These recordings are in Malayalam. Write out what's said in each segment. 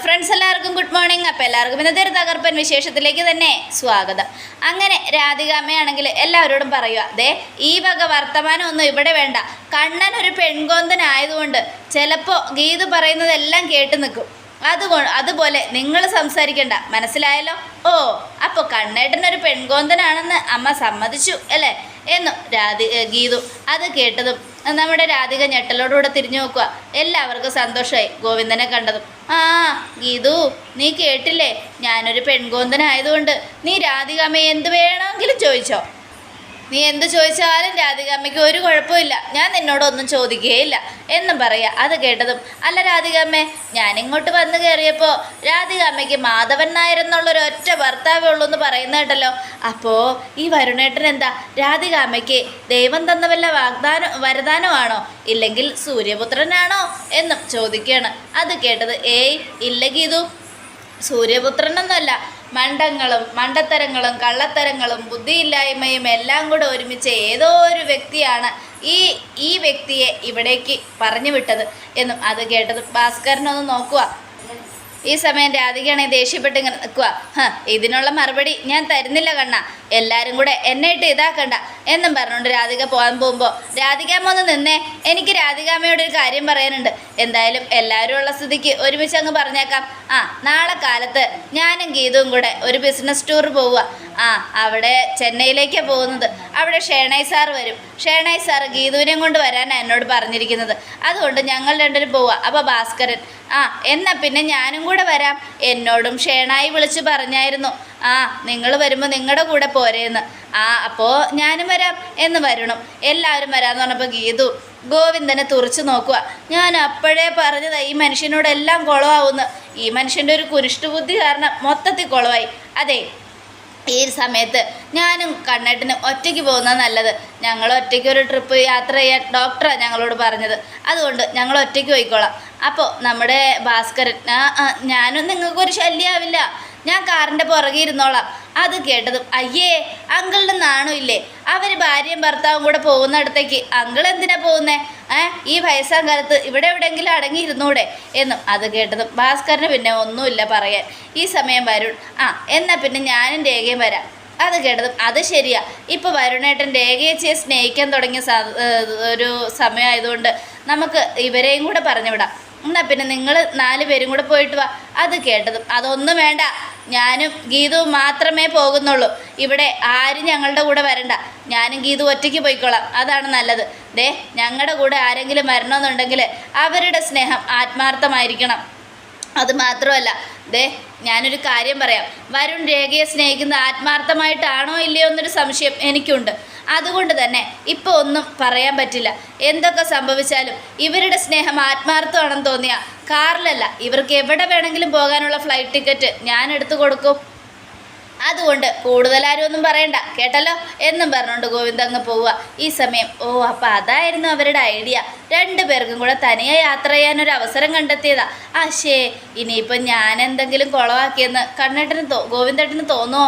ഫ്രണ്ട്സ് എല്ലാവർക്കും ഗുഡ് മോർണിംഗ് അപ്പോൾ എല്ലാവർക്കും ഇന്നത്തെ ഒരു തകർപ്പൻ വിശേഷത്തിലേക്ക് തന്നെ സ്വാഗതം. അങ്ങനെ രാധികാമ്മയാണെങ്കിൽ എല്ലാവരോടും പറയുക ദേ ഈ വക വർത്തമാനം ഒന്നും ഇവിടെ വേണ്ട. കണ്ണൻ ഒരു പെൺകോന്തനായതുകൊണ്ട് ചിലപ്പോൾ ഗീത് പറയുന്നതെല്ലാം കേട്ട് നിൽക്കും. അതുകൊണ്ട് അതുപോലെ നിങ്ങൾ സംസാരിക്കണ്ട. മനസ്സിലായല്ലോ? ഓ അപ്പോൾ കണ്ണേട്ടനൊരു പെൺകോന്തനാണെന്ന് അമ്മ സമ്മതിച്ചു അല്ലേ? എന്നു രാധി ഗീതു അത് കേട്ടതും നമ്മുടെ രാധിക ഞെട്ടലോടുകൂടെ തിരിഞ്ഞു നോക്കുക. എല്ലാവർക്കും സന്തോഷമായി ഗോവിന്ദനെ കണ്ടതും. ആ ഗീതു നീ കേട്ടില്ലേ? ഞാനൊരു പെൺകോന്തനായതുകൊണ്ട്. നീ രാധികാമ്മയെ എന്ത് വേണമെങ്കിലും ചോദിച്ചോ. നീ എന്ത് ചോദിച്ചാലും രാധികാമ്മയ്ക്ക് ഒരു കുഴപ്പമില്ല. ഞാൻ നിന്നോടൊന്നും ചോദിക്കുകയില്ല. എന്നും പറയാ. അത് കേട്ടതും അല്ല രാധികാമ്മേ ഞാൻ ഇങ്ങോട്ട് വന്നു കയറിയപ്പോൾ രാധികാമ്മയ്ക്ക് മാധവൻ നായർ എന്നുള്ളൊരു ഒറ്റ ഭർത്താവേ ഉള്ളൂ എന്ന് പറയുന്ന കേട്ടല്ലോ. അപ്പോൾ ഈ വരുണേട്ടൻ എന്താ? രാധികാമ്മയ്ക്ക് ദൈവം തന്ന വല്ല വാഗ്ദാനം വരദാനമാണോ? ഇല്ലെങ്കിൽ സൂര്യപുത്രനാണോ? എന്നും ചോദിക്കുകയാണ്. അത് കേട്ടത് ഏയ് ഇല്ല ഗീതു. സൂര്യപുത്രനൊന്നുമല്ല. മണ്ടങ്ങളും മണ്ടത്തരങ്ങളും കള്ളത്തരങ്ങളും ബുദ്ധിയില്ലായ്മയും എല്ലാം കൂടെ ഒരുമിച്ച് ഏതോ ഒരു വ്യക്തിയാണ് ഈ ഈ വ്യക്തിയെ ഇവിടേക്ക് പറഞ്ഞു വിട്ടത് എന്നും അത് കേട്ടത് ഭാസ്കരനൊന്ന് നോക്കുക. ഈ സമയം രാധികയാണെങ്കിൽ ദേഷ്യപ്പെട്ട് ഇങ്ങനെ നിൽക്കുക ഇതിനുള്ള മറുപടി ഞാൻ തരുന്നില്ല കണ്ണ. എല്ലാരും കൂടെ എന്നെ ഇട്ട് ഇതാക്കണ്ട. എന്നും പറഞ്ഞുകൊണ്ട് രാധിക പോകാൻ പോകുമ്പോൾ രാധികാമ്മ ഒന്ന് നിന്നേ. എനിക്ക് രാധികാമ്മയോട് ഒരു കാര്യം പറയാനുണ്ട്. എന്തായാലും എല്ലാവരും ഉള്ള സ്ഥിതിക്ക് ഒരുമിച്ച് അങ്ങ് പറഞ്ഞേക്കാം. ആ നാളെ കാലത്ത് ഞാനും ഗീതവും കൂടെ ഒരു ബിസിനസ് ടൂർ പോവുക ആ അവിടെ ചെന്നൈയിലേക്കാണ് പോകുന്നത്. അവിടെ ഷേണായി സാർ വരും. ഷേണായി സാർ ഗീതുവിനെയും കൊണ്ട് വരാനാണ് എന്നോട് പറഞ്ഞിരിക്കുന്നത്. അതുകൊണ്ട് ഞങ്ങൾ രണ്ടുപേരും പോവാം. അപ്പോൾ ഭാസ്കരൻ ആ എന്നാൽ പിന്നെ ഞാനും കൂടെ വരാം. എന്നോടും ഷേണായി വിളിച്ച് പറഞ്ഞായിരുന്നു. ആ നിങ്ങൾ വരുമ്പോൾ നിങ്ങളുടെ കൂടെ പോരേന്ന്. ആ അപ്പോൾ ഞാനും വരാം എന്ന് വരണം. എല്ലാവരും വരാമെന്ന് പറഞ്ഞപ്പോൾ ഗീതു ഗോവിന്ദനെ തുറച്ചു നോക്കുക ഞാൻ അപ്പോഴേ പറഞ്ഞതാ ഈ മനുഷ്യനോടെല്ലാം കുളമാവുന്നു ഈ മനുഷ്യന്റെ ഒരു കുരിഷ്ടബുദ്ധി കാരണം മൊത്തത്തിൽ കുളമായി അതെ ഈ സമയത്ത് ഞാനും കണ്ണേട്ടനും ഒറ്റയ്ക്ക് പോകുന്നത് നല്ലത്. ഞങ്ങൾ ഒറ്റയ്ക്ക് ഒരു ട്രിപ്പ് യാത്ര ചെയ്യാൻ ഡോക്ടറാണ് ഞങ്ങളോട് പറഞ്ഞത്. അതുകൊണ്ട് ഞങ്ങൾ ഒറ്റയ്ക്ക് പോയിക്കോളാം. അപ്പോൾ നമ്മുടെ ഭാസ്കരൻ ഞാനും നിങ്ങൾക്കൊരു ശല്യമാവില്ല ഞാൻ കാറിന്റെ പുറകെ ഇരുന്നോളാം. അത് കേട്ടതും അയ്യേ അങ്കിളിന് നാണുമില്ലേ ഇല്ലേ? അവർ ഭാര്യയും ഭർത്താവും കൂടെ പോകുന്നിടത്തേക്ക് അങ്കിൾ എന്തിനാ പോകുന്നേ? ഏ ഈ വയസ്സാം കാലത്ത് ഇവിടെ എവിടെയെങ്കിലും അടങ്ങിയിരുന്നൂടെ? എന്നും അത് കേട്ടതും ഭാസ്കറിന് പിന്നെ ഒന്നുമില്ല പറയാൻ. ഈ സമയം വരുൺ ആ എന്നാൽ പിന്നെ ഞാനും രേഖയും വരാം. അത് കേട്ടതും അത് ശരിയാ. ഇപ്പോൾ വരുണേട്ടൻ രേഖയച്ചിയെ സ്നേഹിക്കാൻ തുടങ്ങിയ ഒരു സമയമായതുകൊണ്ട് നമുക്ക് ഇവരെയും കൂടെ പറഞ്ഞു വിടാം എന്നാൽ പിന്നെ നിങ്ങൾ നാല് പേരും കൂടെ പോയിട്ട് വാ. അത് കേട്ടതും അതൊന്നും വേണ്ട. ഞാനും ഗീതുവും മാത്രമേ പോകുന്നുള്ളൂ. ഇവിടെ ആരും ഞങ്ങളുടെ കൂടെ വരണ്ട. ഞാനും ഗീതു ഒറ്റയ്ക്ക് പോയിക്കോളാം. അതാണ് നല്ലത്. ദേ ഞങ്ങളുടെ കൂടെ ആരെങ്കിലും വരണമെന്നുണ്ടെങ്കിൽ അവരുടെ സ്നേഹം ആത്മാർത്ഥമായിരിക്കണം. അത് മാത്രമല്ല ദേ ഞാനൊരു കാര്യം പറയാം. വരുൺ രേഖയെ സ്നേഹിക്കുന്നത് ആത്മാർത്ഥമായിട്ടാണോ ഇല്ലയോ എന്നൊരു സംശയം എനിക്കുണ്ട്. അതുകൊണ്ട് തന്നെ ഇപ്പോൾ ഒന്നും പറയാൻ പറ്റില്ല. എന്തൊക്കെ സംഭവിച്ചാലും ഇവരുടെ സ്നേഹം ആത്മാർത്ഥമാണെന്ന് തോന്നിയ കാറിലല്ല. ഇവർക്ക് എവിടെ വേണമെങ്കിലും പോകാനുള്ള ഫ്ലൈറ്റ് ടിക്കറ്റ് ഞാൻ എടുത്തു കൊടുക്കും. അതുകൊണ്ട് കൂടുതലാരും ഒന്നും പറയണ്ട കേട്ടല്ലോ? എന്നും പറഞ്ഞുകൊണ്ട് ഗോവിന്ദ അങ്ങ് പോവുക. ഈ സമയം ഓ അപ്പം അതായിരുന്നു അവരുടെ ഐഡിയ. രണ്ടു പേർക്കും കൂടെ തനിയെ യാത്ര ചെയ്യാൻ ഒരു അവസരം കണ്ടെത്തിയതാ. ആശേ ഇനിയിപ്പം ഞാൻ എന്തെങ്കിലും കുളവാക്കിയെന്ന് കണ്ണേട്ടന് തോ ഗോവിന്ദേട്ടന് തോന്നുമോ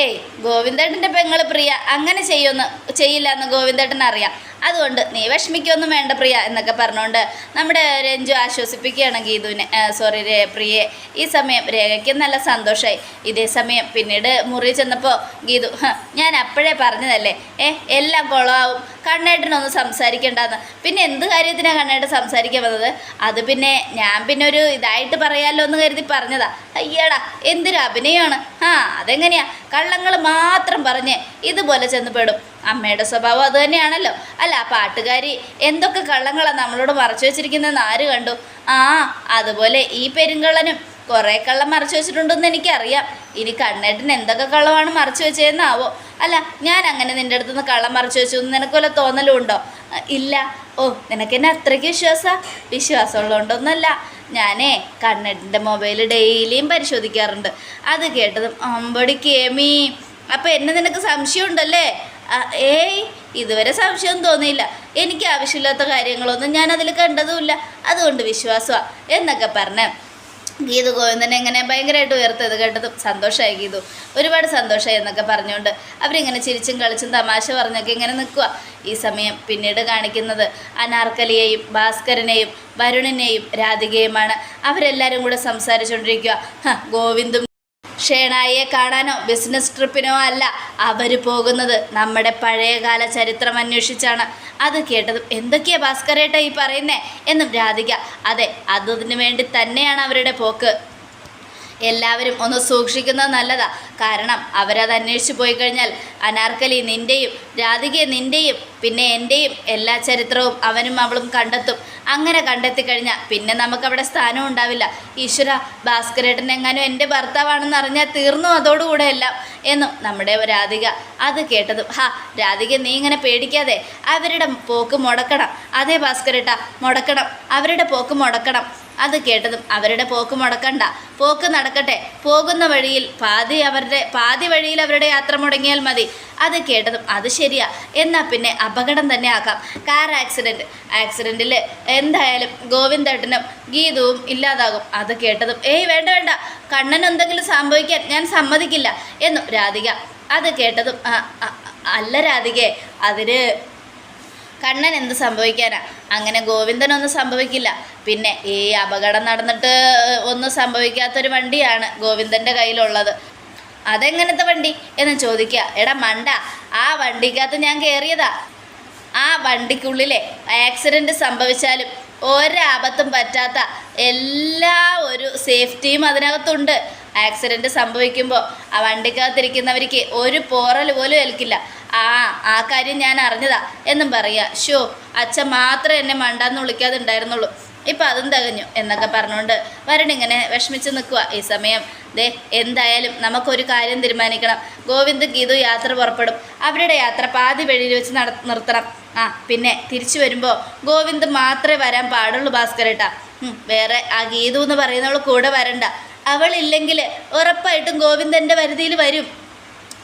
ഏയ് ഗോവിന്ദേട്ടന്റെ പെങ്ങൾ പ്രിയ അങ്ങനെ ചെയ്യുമെന്ന് ചെയ്യില്ല എന്ന് ഗോവിന്ദേട്ടൻ അറിയാം അതുകൊണ്ട് നീ വിഷമിക്കൊന്നും വേണ്ട പ്രിയ എന്നൊക്കെ പറഞ്ഞുകൊണ്ട് നമ്മുടെ രഞ്ജു ആശ്വസിപ്പിക്കുകയാണ് ഗീതുവിനെ സോറി രേ പ്രിയയെ ഈ സമയം രേഖയ്ക്ക് നല്ല സന്തോഷമായി ഇതേ സമയം പിന്നീട് മുറി ചെന്നപ്പോൾ ഗീതു ഞാൻ അപ്പോഴേ പറഞ്ഞതല്ലേ? ഏ എല്ലാം കുളമാവും കണ്ണേട്ടനൊന്നും സംസാരിക്കേണ്ടെന്ന്. പിന്നെ എന്ത് കാര്യത്തിനാണ് കണ്ണേട്ടൻ സംസാരിക്കാൻ വന്നത്? അത് പിന്നെ ഞാൻ പിന്നെ ഒരു ഇതായിട്ട് പറയാമല്ലോ എന്ന് കരുതി പറഞ്ഞതാ. അയ്യടാ എന്തൊരു അഭിനയമാണ്. ആ അതെങ്ങനെയാ? കള്ളങ്ങൾ മാത്രം പറഞ്ഞ് ഇതുപോലെ ചെന്ന് പെടും. അമ്മയുടെ സ്വഭാവം അത് തന്നെയാണല്ലോ. അല്ല ആ പാട്ടുകാരി എന്തൊക്കെ കള്ളങ്ങളാണ് നമ്മളോട് മറച്ചു വെച്ചിരിക്കുന്നതെന്ന് ആര് കണ്ടു? ആ അതുപോലെ ഈ പെരുങ്കള്ളനും കുറേ കള്ളം മറച്ചു വെച്ചിട്ടുണ്ടെന്ന് എനിക്കറിയാം. ഇനി കണ്ണേട്ടൻ എന്തൊക്കെ കള്ളമാണ് മറച്ചു വെച്ചതെന്നാവോ അല്ല ഞാൻ അങ്ങനെ നിന്റെ അടുത്തുനിന്ന് കള്ളം മറച്ചു വെച്ചു എന്ന് നിനക്ക് വല്ല തോന്നലും ഉണ്ടോ? ഇല്ല. ഓ നിനക്ക് എന്നെ അത്രയ്ക്ക് വിശ്വാസ? വിശ്വാസമുള്ളതുകൊണ്ടൊന്നല്ല ഞാനേ കണ്ണേട്ടന്റെ മൊബൈൽ ഡെയിലിയും പരിശോധിക്കാറുണ്ട്. അത് കേട്ടതും അമ്പടി കേമി അപ്പം എന്നെ നിനക്ക് സംശയമുണ്ടല്ലേ? ഏയ് ഇതുവരെ സംശയം തോന്നിയില്ല. എനിക്ക് ആവശ്യമില്ലാത്ത കാര്യങ്ങളൊന്നും ഞാൻ അതിൽ കണ്ടതുമില്ല. അതുകൊണ്ട് വിശ്വാസമാണ് എന്നൊക്കെ പറഞ്ഞ് ഗീതു ഗോവിന്ദൻ ഇങ്ങനെ ഭയങ്കരമായിട്ട് ഉയർത്തത് കേട്ടതും സന്തോഷമായി ഗീതു. ഒരുപാട് സന്തോഷമായി എന്നൊക്കെ പറഞ്ഞുകൊണ്ട് അവരിങ്ങനെ ചിരിച്ചും കളിച്ചും തമാശ പറഞ്ഞൊക്കെ ഇങ്ങനെ നിൽക്കുക ഈ സമയം പിന്നീട് കാണിക്കുന്നത് അനാർക്കലിയെയും ഭാസ്കരനെയും വരുണിനെയും രാധികയുമാണ്. അവരെല്ലാവരും കൂടെ സംസാരിച്ചുകൊണ്ടിരിക്കുക "ഹ, ഗോവിന്ദും ഷേണായിയെ കാണാനോ ബിസിനസ് ട്രിപ്പിനോ അല്ല അവർ പോകുന്നത്. നമ്മുടെ പഴയകാല ചരിത്രം അന്വേഷിച്ചാണ്. അത് കേട്ടതും എന്തൊക്കെയാ ഭാസ്കരേട്ട ഈ പറയുന്നേ? എന്നും രാധിക അതെ അതിനു വേണ്ടി തന്നെയാണ് അവരുടെ പോക്ക്. എല്ലാവരും ഒന്ന് സൂക്ഷിക്കുന്നത് നല്ലതാ. കാരണം അവരത് അന്വേഷിച്ച് പോയി കഴിഞ്ഞാൽ അനാർക്കലി നിന്റെയും രാധിക നിന്റെയും പിന്നെ എന്റെയും എല്ലാ ചരിത്രവും അവനും അവളും കണ്ടെത്തും. അങ്ങനെ കണ്ടെത്തി കഴിഞ്ഞാൽ പിന്നെ നമുക്കവിടെ സ്ഥാനം ഉണ്ടാവില്ല. ഈശ്വര ഭാസ്കരേട്ടൻ എങ്ങാനും എന്റെ ഭർത്താവാണെന്ന് അറിഞ്ഞാൽ തീർന്നു അതോടുകൂടെ എല്ലാം എന്നും നമ്മുടെ രാധിക അത് കേട്ടതും. ഹാ രാധിക നീ ഇങ്ങനെ പേടിക്കാതെ അവരുടെ പോക്ക് മുടക്കണം. അതേ ഭാസ്കരേട്ട മുടക്കണം. അവരുടെ പോക്ക് മുടക്കണം. അത് കേട്ടതും അവരുടെ പോക്ക് മുടക്കണ്ട. പോക്ക് നടക്കട്ടെ. പോകുന്ന വഴിയിൽ പാതി അവരുടെ പാതി വഴിയിൽ അവരുടെ യാത്ര മുടങ്ങിയാൽ മതി. അത് കേട്ടതും അത് ശരിയാ. എന്നാൽ പിന്നെ അപകടം തന്നെ ആക്കാം. കാർ ആക്സിഡന്റ് ആക്സിഡന്റിൽ എന്തായാലും ഗോവിന്ദേട്ടനും ഗീതവും ഇല്ലാതാകും. അത് കേട്ടതും ഏയ് വേണ്ട വേണ്ട. കണ്ണൻ എന്തെങ്കിലും സംഭവിക്കാൻ ഞാൻ സമ്മതിക്കില്ല. എന്നു രാധിക അത് കേട്ടതും "ആ, ആ, അല്ല രാധികേ അതിന് കണ്ണൻ എന്ത് സംഭവിക്കാനാ? അങ്ങനെ ഗോവിന്ദനൊന്നും സംഭവിക്കില്ല. പിന്നെ ഈ അപകടം നടന്നിട്ട് ഒന്നും സംഭവിക്കാത്തൊരു വണ്ടിയാണ് ഗോവിന്ദന്റെ കയ്യിലുള്ളത്. അതെങ്ങനത്തെ വണ്ടി? എന്ന് ചോദിക്കുക എടാ മണ്ട. ആ വണ്ടിക്കകത്ത് ഞാൻ കയറിയതാ ആ വണ്ടിക്കുള്ളിലെ ആക്സിഡന്റ് സംഭവിച്ചാലും ഒരാപത്തും പറ്റാത്ത എല്ലാ ഒരു സേഫ്റ്റിയും അതിനകത്തുണ്ട്. ആക്സിഡന്റ് സംഭവിക്കുമ്പോൾ ആ വണ്ടിക്കകത്തിരിക്കുന്നവർക്ക് ഒരു പോറൽ പോലും ഏൽക്കില്ല. ആ ആ കാര്യം ഞാൻ അറിഞ്ഞതാ എന്നും പറയുക ഷോ അച്ഛൻ മാത്രമേ എന്നെ മണ്ടാന്ന് വിളിക്കാതെ ഉണ്ടായിരുന്നുള്ളൂ ഇപ്പം അതും തികഞ്ഞു എന്നൊക്കെ പറഞ്ഞുകൊണ്ട് വരണിങ്ങനെ വിഷമിച്ച് നിൽക്കുക ഈ സമയം. ദേ എന്തായാലും നമുക്കൊരു കാര്യം തീരുമാനിക്കണം. ഗോവിന്ദ് ഗീതു യാത്ര പുറപ്പെടും. അവരുടെ യാത്ര പാതി വഴിയിൽ വെച്ച് നട നിർത്തണം. ആ പിന്നെ തിരിച്ചു വരുമ്പോൾ ഗോവിന്ദ് മാത്രമേ വരാൻ പാടുള്ളൂ ഭാസ്കരേട്ടാ. വേറെ ആ ഗീതു എന്ന് പറയുന്നവൾ കൂടെ വരണ്ട. അവളില്ലെങ്കിൽ ഉറപ്പായിട്ടും ഗോവിന്ദന്റെ വരുതിയിൽ വരും.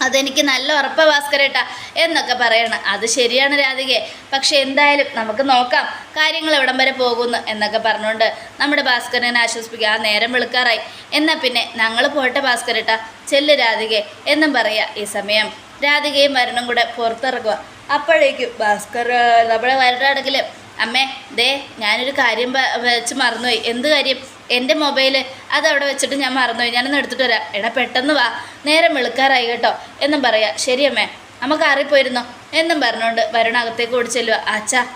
അതെനിക്ക് നല്ല ഉറപ്പ ഭാസ്കരേട്ട എന്നൊക്കെ പറയണം. അത് ശരിയാണ് രാധികെ. പക്ഷെ എന്തായാലും നമുക്ക് നോക്കാം കാര്യങ്ങൾ എവിടം വരെ പോകുന്നു എന്നൊക്കെ പറഞ്ഞുകൊണ്ട് നമ്മുടെ ഭാസ്കരനെ ആശ്വസിപ്പിക്കുക. ആ നേരം വെളുക്കാറായി. എന്നാൽ പിന്നെ ഞങ്ങൾ പോട്ടെ ഭാസ്കരേട്ട. ചെല്ല് രാധികെ എന്നും പറയുക ഈ സമയം. രാധികയും വരണം കൂടെ പുറത്തിറക്കുക അപ്പോഴേക്കും ഭാസ്കർ നമ്മുടെ വരടാണെങ്കിൽ അമ്മേ ദേ ഞാനൊരു കാര്യം വെച്ച് മറന്നുപോയി. എന്ത് കാര്യം? എന്റെ മൊബൈൽ അതവിടെ വെച്ചിട്ട് ഞാൻ മറന്നുപോയി. ഞാനൊന്ന് എടുത്തിട്ട് വരാം. എടാ പെട്ടെന്ന് വാ. നേരം വെളുക്കാറായി കേട്ടോ. എന്നും പറയാം. ശരിയമ്മേ നമുക്ക് അറിയിപ്പോയിരുന്നോ എന്നും പറഞ്ഞുകൊണ്ട് വരുണകത്തേക്ക് ഓടിച്ചെല്ലുക അച്ഛാ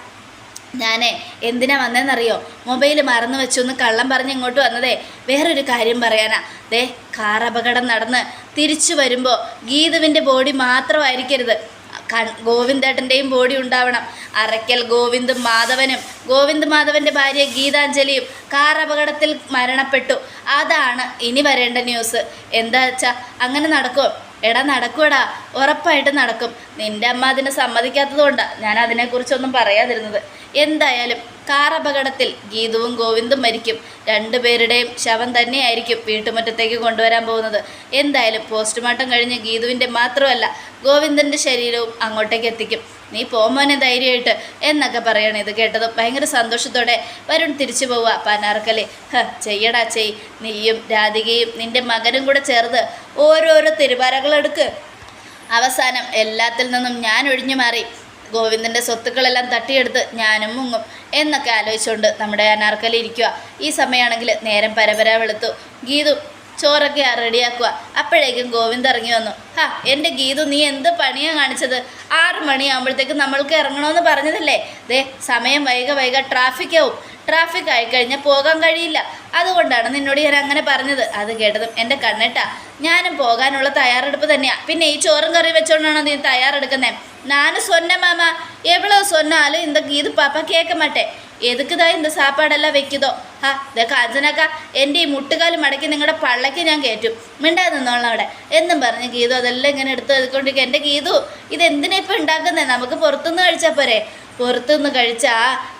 ഞാനേ എന്തിനാ വന്നതെന്നറിയോ മൊബൈൽ മറന്നു വെച്ചു ഒന്ന് കള്ളം പറഞ്ഞ് ഇങ്ങോട്ട് വന്നതേ. വേറൊരു കാര്യം പറയാനാ. ദേ കാർ അപകടം നടന്ന് തിരിച്ചു വരുമ്പോൾ ഗീതുവിന്റെ ബോഡി മാത്രമായിരിക്കരുത്. ഗോവിന്ദേട്ടന്റെയും ബോഡി ഉണ്ടാവണം. അറയ്ക്കൽ ഗോവിന്ദും മാധവനും. ഗോവിന്ദ് മാധവന്റെ ഭാര്യ ഗീതാഞ്ജലിയും കാർ അപകടത്തിൽ മരണപ്പെട്ടു. അതാണ് ഇനി വരേണ്ട ന്യൂസ് എന്താ വെച്ചാൽ അങ്ങനെ നടക്കും. എടാ നടക്കൂടാ ഉറപ്പായിട്ട് നടക്കും. നിന്റെ അമ്മ അതിനെ സമ്മതിക്കാത്തത് കൊണ്ടാണ് ഞാൻ അതിനെക്കുറിച്ചൊന്നും പറയാതിരുന്നത്. എന്തായാലും കാർ അപകടത്തിൽ ഗീതുവും ഗോവിന്ദും മരിക്കും. രണ്ടുപേരുടെയും ശവം തന്നെയായിരിക്കും വീട്ടുമുറ്റത്തേക്ക് കൊണ്ടുവരാൻ പോകുന്നത്. എന്തായാലും പോസ്റ്റ്മോർട്ടം കഴിഞ്ഞ് ഗീതുവിന്റെ മാത്രമല്ല ഗോവിന്ദന്റെ ശരീരവും അങ്ങോട്ടേക്ക് എത്തിക്കും. നീ പോമോനെ ധൈര്യമായിട്ട് എന്നൊക്കെ പറയണം ഇത് കേട്ടതും ഭയങ്കര സന്തോഷത്തോടെ വരുൺ തിരിച്ചു പോവുക. പനാർക്കലി ഹ ചെയ്യടാ ചെയ്. നീയും രാധികയും നിന്റെ മകനും കൂടെ ചേർന്ന് ഓരോരോ തിരുവാരകളെടുക്ക് അവസാനം എല്ലാത്തിൽ നിന്നും ഞാൻ ഒഴിഞ്ഞു മാറി. ഗോവിന്ദന്റെ സ്വത്തുക്കളെല്ലാം തട്ടിയെടുത്ത് ഞാനും മുങ്ങും എന്നൊക്കെ ആലോചിച്ചുകൊണ്ട് നമ്മുടെ അനാർക്കലി ഇരിക്കുക. ഈ സമയമാണെങ്കിൽ നേരം പരപര വെളുത്തു. ഗീതു ചോറൊക്കെ റെഡിയാക്കുക. അപ്പോഴേക്കും ഗോവിന്ദ് ഇറങ്ങി വന്നു. ഹാ എന്റെ ഗീതു നീ എന്ത് പണിയാണ് കാണിച്ചത്? ആറ് മണിയാകുമ്പോഴത്തേക്ക് നമ്മൾക്ക് ഇറങ്ങണമെന്ന് പറഞ്ഞതല്ലേ? ദേ സമയം വൈക വൈക ട്രാഫിക് ആവും ട്രാഫിക് ആയിക്കഴിഞ്ഞാൽ പോകാൻ കഴിയില്ല. അതുകൊണ്ടാണ് നിന്നോട് ഞാൻ അങ്ങനെ പറഞ്ഞത്. അത് കേട്ടതും എന്റെ കണ്ണിട്ടാ. ഞാനും പോകാനുള്ള തയ്യാറെടുപ്പ് തന്നെയാണ് പിന്നെ ഈ ചോറും കറി വെച്ചുകൊണ്ടാണോ നീ തയ്യാറെടുക്കുന്നത് நானும் சொன்னேன் மாமா எவ்வளோ சொன்னாலும் இந்த இது பாப்பா கேட்க மாட்டேன் എതുക്ക് ദാ இந்த സാപ്പാടെല്ലാം വെക്കുതോ ആ ഇതേ കാഞ്ചനക്ക എൻ്റെ ഈ മുട്ടുകാല് മടക്കി നിങ്ങളുടെ പള്ളയ്ക്ക് ഞാൻ കയറ്റും മിണ്ടാതെ നിന്നോളാം അവിടെ എന്നും പറഞ്ഞ് ഗീതു അതെല്ലാം ഇങ്ങനെ എടുത്ത് എടുക്കൊണ്ടിരിക്കുക എൻ്റെ ഗീതു ഇതെന്തിനാ ഇപ്പം ഉണ്ടാക്കുന്നത് നമുക്ക് പുറത്തുനിന്ന് കഴിച്ചാൽ പോരെ പുറത്തുനിന്ന് കഴിച്ചാ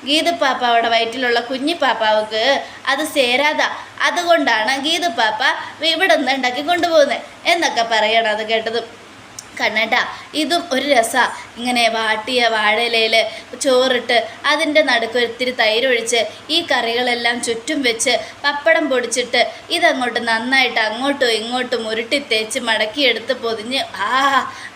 ഗീതു പാപ്പ അവിടെ വയറ്റിലുള്ള കുഞ്ഞി പാപ്പാവക്ക് അത് ചേരാതാ അതുകൊണ്ടാണ് ഗീതു പാപ്പ ഇവിടെ നിന്ന് ഉണ്ടാക്കി കൊണ്ടുപോകുന്നത് എന്നൊക്കെ പറയണം അത് കേട്ടതും കണ്ണേട്ടാ ഇതും ഒരു രസ. ഇങ്ങനെ വാട്ടിയ വാഴയിലയിൽ ചോറിട്ട് അതിന്റെ നടുക്ക് ഒത്തിരി തൈരൊഴിച്ച് ഈ കറികളെല്ലാം ചുറ്റും വെച്ച് പപ്പടം പൊടിച്ചിട്ട് ഇതങ്ങോട്ട് നന്നായിട്ട് അങ്ങോട്ടും ഇങ്ങോട്ടും ഉരുട്ടി തേച്ച് മടക്കിയെടുത്ത് പൊതിഞ്ഞ് ആ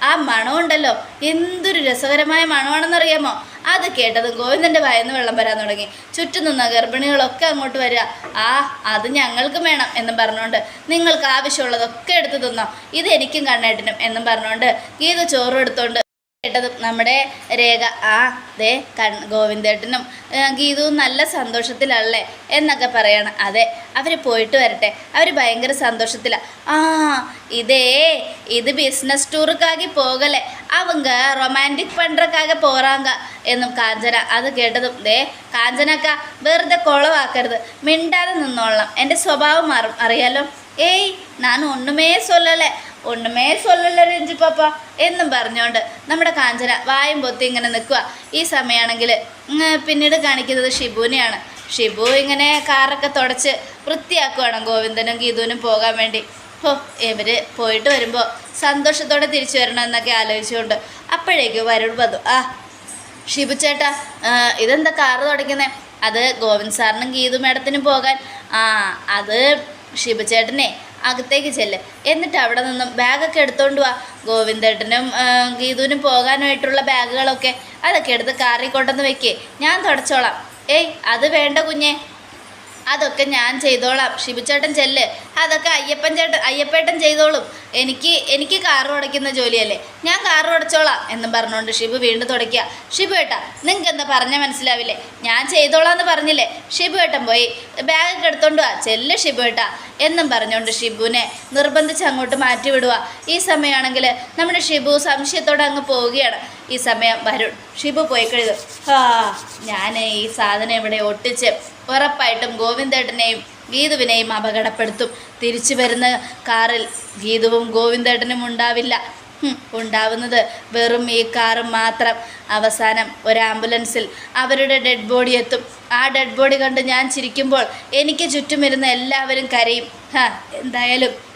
ആ മണമുണ്ടല്ലോ. എന്തൊരു രസകരമായ മണമാണെന്നറിയാമോ? അത് കേട്ടതും ഗോവിന്ദന്റെ ഭയന്ന് വെള്ളം വരാൻ തുടങ്ങി. ചുറ്റും നിന്ന ഗർഭിണികളൊക്കെ അങ്ങോട്ട് വരിക. ആ അത് ഞങ്ങൾക്കും വേണം എന്നും പറഞ്ഞുകൊണ്ട് നിങ്ങൾക്ക് ആവശ്യമുള്ളതൊക്കെ എടുത്തു തിന്നോ. ഇത് എനിക്കും കണ്ണേട്ടനും എന്നും പറഞ്ഞുകൊണ്ട് ഗീത ചോറും എടുത്തോണ്ട് കേട്ടത് നമ്മുടെ രേഖ ആ ദേ കൺ ഗോവിന്ദേട്ടനും ഗീതവും നല്ല സന്തോഷത്തിലല്ലേ എന്നൊക്കെ പറയണം. അതെ അവർ പോയിട്ട് വരട്ടെ. അവർ ഭയങ്കര സന്തോഷത്തിലാണ് ആ ഇതേ ഇത് ബിസിനസ് ടൂർക്കാകി പോകലേ അവങ്ക റൊമാന്റിക് പണ്ടക്കാകെ പോറാങ്ക എന്നും കാഞ്ചന. അത് കേട്ടതും ദേ കാഞ്ചനക്ക വെറുതെ കുളവാക്കരുത്. മിണ്ടാതെ നിന്നോളണം എന്റെ സ്വഭാവം മാറും. അറിയാലോ? ഏയ് ഞാൻ ഒന്നുമേ സൊല്ലലേ ഒന്നുമേ സൊല്ലല്ല രഞ്ജി പാപ്പ എന്നും പറഞ്ഞുകൊണ്ട് നമ്മുടെ കാഞ്ചന വായും പൊത്തി ഇങ്ങനെ നിൽക്കുക ഈ സമയമാണെങ്കിൽ പിന്നീട് കാണിക്കുന്നത് ഷിബുവിനെയാണ്. ഷിബു ഇങ്ങനെ കാറൊക്കെ തുടച്ച് വൃത്തിയാക്കുവാണ് ഗോവിന്ദനും ഗീതുവിനും പോകാൻ വേണ്ടി. ഹോ ഇവർ പോയിട്ട് വരുമ്പോൾ സന്തോഷത്തോടെ തിരിച്ചു വരണം എന്നൊക്കെ ആലോചിച്ചുകൊണ്ട് അപ്പോഴേക്കും വരുൺ വന്നു. ആ ഷിബു ചേട്ടാ ഇതെന്താ കാറ് തുടയ്ക്കുന്നത് അത് ഗോവിന്ദ് സാറിനും ഗീതു മേഡത്തിനും പോകാൻ. ആ അത് ഷിബു ചേട്ടനെ അകത്തേക്ക് ചെല്ല്. എന്നിട്ട് അവിടെ നിന്നും ബാഗൊക്കെ എടുത്തോണ്ട് വാ. ഗോവിന്ദേട്ടനും ഗീതുവിനും പോകാനായിട്ടുള്ള ബാഗുകളൊക്കെ അതൊക്കെ എടുത്ത് കാറിൽ കൊണ്ടുവന്ന് വെക്കേ. ഞാൻ തുടച്ചോളാം. ഏയ് അത് വേണ്ട കുഞ്ഞേ. അതൊക്കെ ഞാൻ ചെയ്തോളാം. ഷിബുചേട്ടൻ ചെല്ല്. അതൊക്കെ അയ്യപ്പൻ ചേട്ടൻ അയ്യപ്പേട്ടൻ ചെയ്തോളും. എനിക്ക് എനിക്ക് കാറ് ഉടയ്ക്കുന്ന ജോലിയല്ലേ? ഞാൻ കാറ് ഉടച്ചോളാം എന്നും പറഞ്ഞുകൊണ്ട് ഷിബു വീണ്ടും തുടയ്ക്കുക ഷിബു ഏട്ടാ നിങ്ങൾക്ക് എന്താ പറഞ്ഞാൽ മനസ്സിലാവില്ലേ? ഞാൻ ചെയ്തോളാം എന്ന് പറഞ്ഞില്ലേ? ഷിബു ഏട്ടൻ പോയി. ബാഗൊക്കെ എടുത്തോണ്ട് വാ. ചെല്ല് ഷിബുവേട്ട. എന്നും പറഞ്ഞുകൊണ്ട് ഷിബുവിനെ നിർബന്ധിച്ച് അങ്ങോട്ട് മാറ്റി വിടുക ഈ സമയമാണെങ്കിൽ നമ്മുടെ ഷിബു സംശയത്തോടെ അങ്ങ് പോവുകയാണ്. ഈ സമയം വരുൺ. ഷിബു പോയി കഴിഞ്ഞു ആ ഞാൻ ഈ സാധനം ഇവിടെ ഒട്ടിച്ച് ഉറപ്പായിട്ടും ഗോവിന്ദേട്ടനെയും ഗീതുവിനെയും അപകടപ്പെടുത്തും. തിരിച്ചു വരുന്ന കാറിൽ ഗീതുവും ഗോവിന്ദേട്ടനും ഉണ്ടാവില്ല. ഉണ്ടാവുന്നത്. വെറും ഈ കാറ് മാത്രം. അവസാനം ഒരു ആംബുലൻസിൽ അവരുടെ ഡെഡ് ബോഡി എത്തും. ആ ഡെഡ് ബോഡി കണ്ട് ഞാൻ ചിരിക്കുമ്പോൾ എനിക്ക് ചുറ്റുമിരുന്ന എല്ലാവരും കരയും. ഹാ എന്തായാലും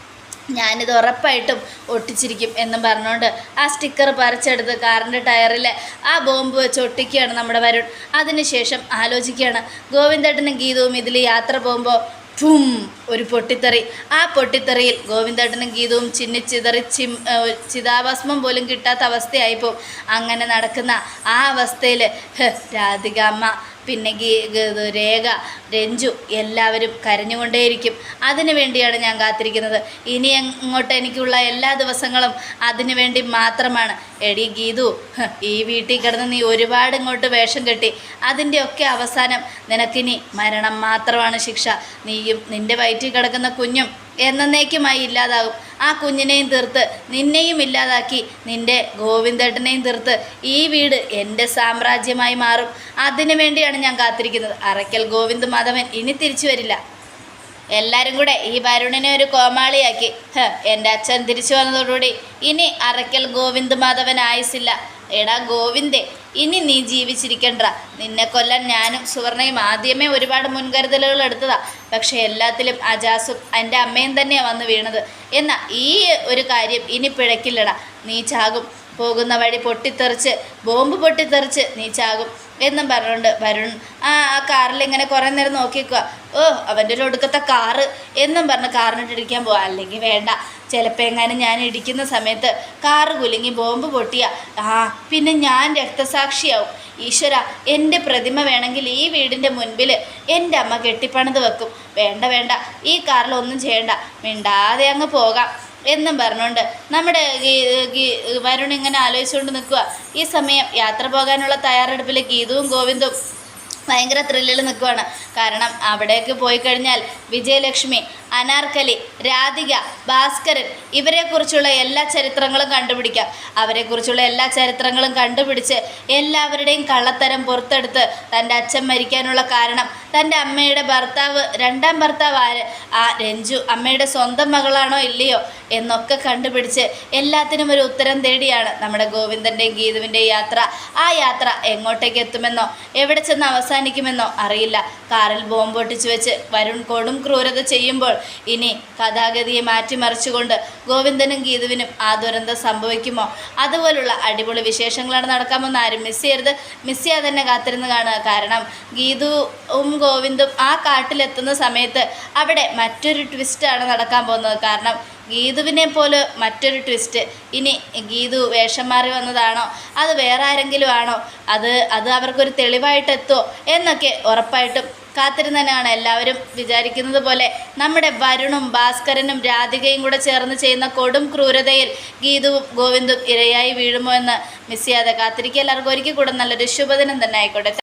ഞാനിത് ഉറപ്പായിട്ടും ഒട്ടിച്ചിരിക്കും എന്നും പറഞ്ഞുകൊണ്ട് ആ സ്റ്റിക്കർ പറിച്ചെടുത്ത് കാറിന്റെ ടയറിൽ ആ ബോംബ് വെച്ച് ഒട്ടിക്കുകയാണ് നമ്മുടെ വരുൺ. അതിനുശേഷം ആലോചിക്കുകയാണ്. ഗോവിന്ദേട്ടനും ഗീതവും ഇതിൽ യാത്ര പോകുമ്പോൾ ഫും ഒരു പൊട്ടിത്തെറി. ആ പൊട്ടിത്തെറിയിൽ ഗോവിന്ദേട്ടനും ഗീതവും ചിന്നിച്ചിതറി ചിം ചിതാഭസ്മം പോലും കിട്ടാത്ത അവസ്ഥയായിപ്പോൾ അങ്ങനെ നടക്കുന്ന ആ അവസ്ഥയിൽ രാധികാമ്മ പിന്നെ രേഖ രഞ്ജു എല്ലാവരും കരഞ്ഞുകൊണ്ടേയിരിക്കും. അതിനു വേണ്ടിയാണ് ഞാൻ കാത്തിരിക്കുന്നത്. ഇനി അങ്ങോട്ട് എനിക്കുള്ള എല്ലാ ദിവസങ്ങളും അതിനു വേണ്ടി മാത്രമാണ്. എടി ഗീതു ഈ വീട്ടിൽ കിടന്ന് നീ ഒരുപാട് ഇങ്ങോട്ട് വേഷം കെട്ടി. അതിന്റെ ഒക്കെ അവസാനം നിനക്കിനി മരണം മാത്രമാണ് ശിക്ഷ. നീയും നിന്റെ വയറ്റിൽ കിടക്കുന്ന കുഞ്ഞും എന്നേക്കുമായി ഇല്ലാതാകും. ആ കുഞ്ഞിനെയും തീർത്ത് നിന്നെയും ഇല്ലാതാക്കി നിന്റെ ഗോവിന്ദേട്ടനെയും തീർത്ത് ഈ വീട് എന്റെ സാമ്രാജ്യമായി മാറും. അതിനു വേണ്ടിയാണ് ഞാൻ കാത്തിരിക്കുന്നത്. അറയ്ക്കൽ ഗോവിന്ദ് മാധവൻ ഇനി തിരിച്ചു വരില്ല. എല്ലാവരും കൂടെ ഈ വരുണിനെ ഒരു കോമാളിയാക്കി. എന്റെ അച്ഛൻ തിരിച്ചു വന്നതോടുകൂടി ഇനി അറയ്ക്കൽ ഗോവിന്ദ് മാധവൻ ആയുസില്ല എടാ ഗോവിന്ദേ ഇനി നീ ജീവിച്ചിരിക്കണ്ട. നിന്നെ കൊല്ലാൻ ഞാനും സുവർണയും ആദ്യമേ ഒരുപാട് മുൻകരുതലുകൾ എടുത്തതാ. പക്ഷെ എല്ലാത്തിലും അജാസും എന്റെ അമ്മയും തന്നെയാണ് വന്ന് വീണത്. എന്നാൽ ഈ ഒരു കാര്യം ഇനി പിഴക്കില്ലടാ. നീ ചാകും. പോകുന്ന വഴി പൊട്ടിത്തെറിച്ച് ബോംബ് പൊട്ടിത്തെറിച്ച് നീ ചാകും എന്നും പറഞ്ഞുകൊണ്ട് വരുൺ ആ ആ കാറിൽ ഇങ്ങനെ കുറേ നേരം നോക്കിക്കുക ഓ അവന്റെ ഒരു ഒടുക്കത്തെ കാറ് എന്നും പറഞ്ഞ് കാറിനിട്ടിരിക്കാൻ പോവാ. അല്ലെങ്കിൽ വേണ്ട ചിലപ്പോൾ എങ്ങാനും ഞാൻ ഇടിക്കുന്ന സമയത്ത് കാറ് കുലുങ്ങി ബോംബ് പൊട്ടിയ. ആ പിന്നെ ഞാൻ രക്തസാക്ഷിയാവും. ഈശ്വര എന്റെ പ്രതിമ വേണമെങ്കിൽ ഈ വീടിന്റെ മുൻപിൽ എന്റെ അമ്മ കെട്ടിപ്പണിത് വെക്കും. വേണ്ട വേണ്ട ഈ കാറിൽ ഒന്നും ചെയ്യണ്ട. മിണ്ടാതെ അങ്ങ് പോകാം. എന്നും പറഞ്ഞുകൊണ്ട് നമ്മുടെ വരുൺ ഇങ്ങനെ ആലോചിച്ചുകൊണ്ട് നിൽക്കുക ഈ സമയം യാത്ര പോകാനുള്ള തയ്യാറെടുപ്പിൽ ഗീതവും ഗോവിന്ദും ഭയങ്കര ത്രില്ലിൽ നിൽക്കുവാണ്. കാരണം അവിടേക്ക് പോയി കഴിഞ്ഞാൽ വിജയലക്ഷ്മി അനാർക്കലി രാധിക ഭാസ്കരൻ ഇവരെക്കുറിച്ചുള്ള എല്ലാ ചരിത്രങ്ങളും കണ്ടുപിടിക്കാം. അവരെക്കുറിച്ചുള്ള എല്ലാ ചരിത്രങ്ങളും കണ്ടുപിടിച്ച് എല്ലാവരുടെയും കള്ളത്തരം പുറത്തെടുത്ത് തന്റെ അച്ഛൻ മരിക്കാനുള്ള കാരണം തന്റെ അമ്മയുടെ ഭർത്താവ് രണ്ടാം ഭർത്താവ് ആര്? ആ രഞ്ജു അമ്മയുടെ സ്വന്തം മകളാണോ ഇല്ലയോ എന്നൊക്കെ കണ്ടുപിടിച്ച് എല്ലാത്തിനും ഒരു ഉത്തരം തേടിയാണ് നമ്മുടെ ഗോവിന്ദന്റെയും ഗീതുവിന്റെയും യാത്ര. ആ യാത്ര എങ്ങോട്ടേക്ക് എത്തുമെന്നോ എവിടെ ചെന്ന് അവസാനിക്കുമെന്നോ അറിയില്ല. കാറിൽ ബോംബ് പൊട്ടിച്ചു വെച്ച് വരുൺ കൊടും ക്രൂരത ചെയ്യുമ്പോൾ ഇനി കഥാഗതിയെ മാറ്റിമറിച്ചുകൊണ്ട് ഗോവിന്ദനും ഗീതുവിനും ആ ദുരന്തം സംഭവിക്കുമോ? അതുപോലുള്ള അടിപൊളി വിശേഷങ്ങളാണ് നടക്കാമെന്ന് ആരും മിസ് ചെയ്യരുത്. മിസ് ചെയ്യാതെ തന്നെ കാത്തിരുന്ന് കാണുക. കാരണം ഗീതുവും ഗോവിന്ദും ആ കാട്ടിലെത്തുന്ന സമയത്ത് അവിടെ മറ്റൊരു ട്വിസ്റ്റാണ് നടക്കാൻ പോകുന്നത്. കാരണം ഗീതുവിനെ പോലെ മറ്റൊരു ട്വിസ്റ്റ് ഇനി ഗീതു വേഷം മാറി വന്നതാണോ? അത് വേറെ ആരെങ്കിലും ആണോ അത് അത് അവർക്കൊരു തെളിവായിട്ട് എത്തുമോ എന്നൊക്കെ ഉറപ്പായിട്ടും കാത്തിരുന്ന് തന്നെയാണ് എല്ലാവരും വിചാരിക്കുന്നത് പോലെ നമ്മുടെ വരുണും ഭാസ്കരനും രാധികയും കൂടെ ചേർന്ന് ചെയ്യുന്ന കൊടും ക്രൂരതയിൽ ഗീതുവും ഗോവിന്ദും ഇരയായി വീഴുമോ എന്ന് മിസ് ചെയ്യാതെ കാത്തിരിക്കുക. എല്ലാവർക്കും ഒരിക്കൽ കൂടെ നല്ലൊരു ശുഭദിനം തന്നെ ആയിക്കോട്ടെ.